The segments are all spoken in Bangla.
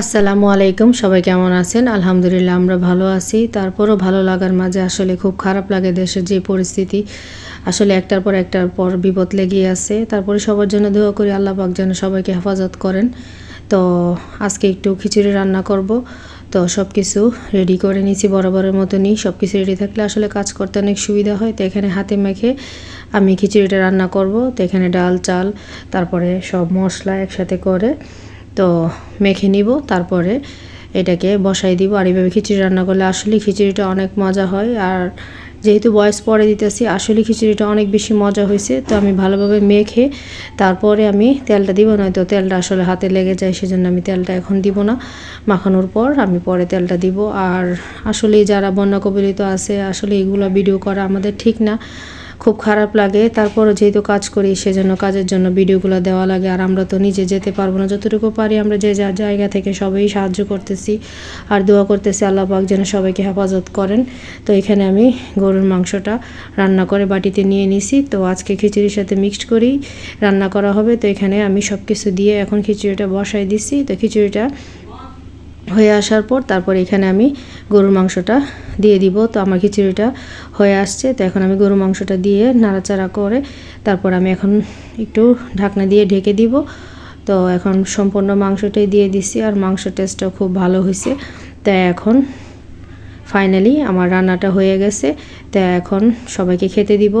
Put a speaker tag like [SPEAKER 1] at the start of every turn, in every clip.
[SPEAKER 1] আসসালামু আলাইকুম, সবাই কেমন আছেন? আলহামদুলিল্লাহ, আমরা ভালো আছি। তারপরও ভালো লাগার মাঝে আসলে খুব খারাপ লাগে দেশের যে পরিস্থিতি। আসলে একটার পর একটার পর বিপদ লেগেই আছে। তারপরে সবার জন্য দোয়া করি, আল্লাহ পাক যেন সবাইকে হেফাজত করেন। তো আজকে একটু খিচুড়ি রান্না করব। তো সব কিছু রেডি করে নিয়েছি, বরাবরের মতনই। সব কিছু রেডি থাকলে আসলে কাজ করতে অনেক সুবিধা হয়। তো এখানে হাতে মেখে আমি খিচুড়িটা রান্না করব। তো এখানে ডাল, চাল, তারপরে সব মশলা একসাথে করে তো মেখে নিব, তারপরে এটাকে বসাই দিব। আর এইভাবে খিচুড়ি রান্না করলে আসলে খিচুড়িটা অনেক মজা হয়। আর যেহেতু বয়স পরে দিতেছি, আসলে খিচুড়িটা অনেক বেশি মজা হয়েছে। তো আমি ভালোভাবে মেখে তারপরে আমি তেলটা দিব, নয়তো তেলটা আসলে হাতে লেগে যায়, সেজন্য আমি তেলটা এখন দিব না। মাখানোর পর আমি পরে তেলটা দিব। আর আসলে যারা বন্যা কবলিত আছে, আসলে এগুলো ভিডিও করা আমাদের ঠিক না। খুব খারাপ লাগে। তারপরও যেহেতু কাজ করি, সেজন্য কাজের জন্য ভিডিওগুলো দেওয়া লাগে। আর আমরা তো নিজে যেতে পারব না। যতটুকু পারি আমরা যে যার জায়গা থেকে সবাই সাহায্য করতেছি। আর দোয়া করতেছি আল্লাহ পাক যেন সবাইকে হেফাজত করেন। তো এখানে আমি গরুর মাংসটা রান্না করে বাটিতে নিয়ে নিছি। তো আজকে খিচুড়ির সাথে মিক্সড করেই রান্না করা হবে। তো এখানে আমি সব কিছু দিয়ে এখন খিচুড়িটা বসাই দিছি। তো খিচুড়িটা হয়ে আসার পর তারপর এখানে আমি গরুর মাংসটা দিয়ে দিব। তো আমার খিচুড়িটা হয়ে আসছে। তো এখন আমি গরুর মাংসটা দিয়ে নাড়াচাড়া করে তারপর আমি এখন একটু ঢাকনা দিয়ে ঢেকে দিব। তো এখন সম্পূর্ণ মাংসটাই দিয়ে দিছি আর মাংস টেস্টটা খুব ভালো হয়েছে। তাই এখন ফাইনালি আমার রান্নাটা হয়ে গেছে। তা এখন সবাইকে খেতে দিব।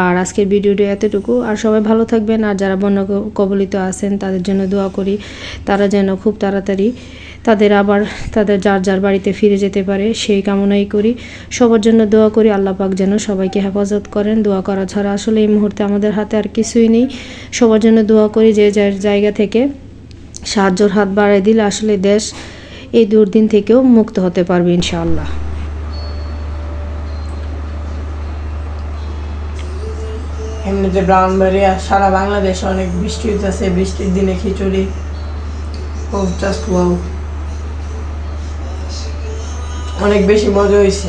[SPEAKER 1] আর আজকের ভিডিওটি এতটুকু। আর সবাই ভালো থাকবেন। আর যারা বন্য কবলিত আছেন, তাদের জন্য দোয়া করি। তারা যেন খুব তাড়াতাড়ি তাদের আবার তাদের যার যার বাড়িতে ফিরে যেতে পারে, সেই কামনাই করি। সবার জন্য দোয়া করি। আল্লাহ পাক যেন সবাইকে হেফাজত করেন। দোয়া করা ছাড়া আসলে এই মুহূর্তে আমাদের হাতে আর কিছুই নেই। সবার জন্য দোয়া করি যে যার জায়গা থেকে সাহায্যর হাত বাড়াই দিলে আসলে দেশ এই দুর্দিন থেকেও মুক্ত হতে পারবে ইনশাআল্লাহ।
[SPEAKER 2] এমনিতে ব্রাহ্মণবাড়িয়া, সারা বাংলাদেশে অনেক বৃষ্টি হইতেছে, বৃষ্টির দিনে খিচুড়ি। জাস্ট ওয়াও অনেক বেশি মজা হয়েছে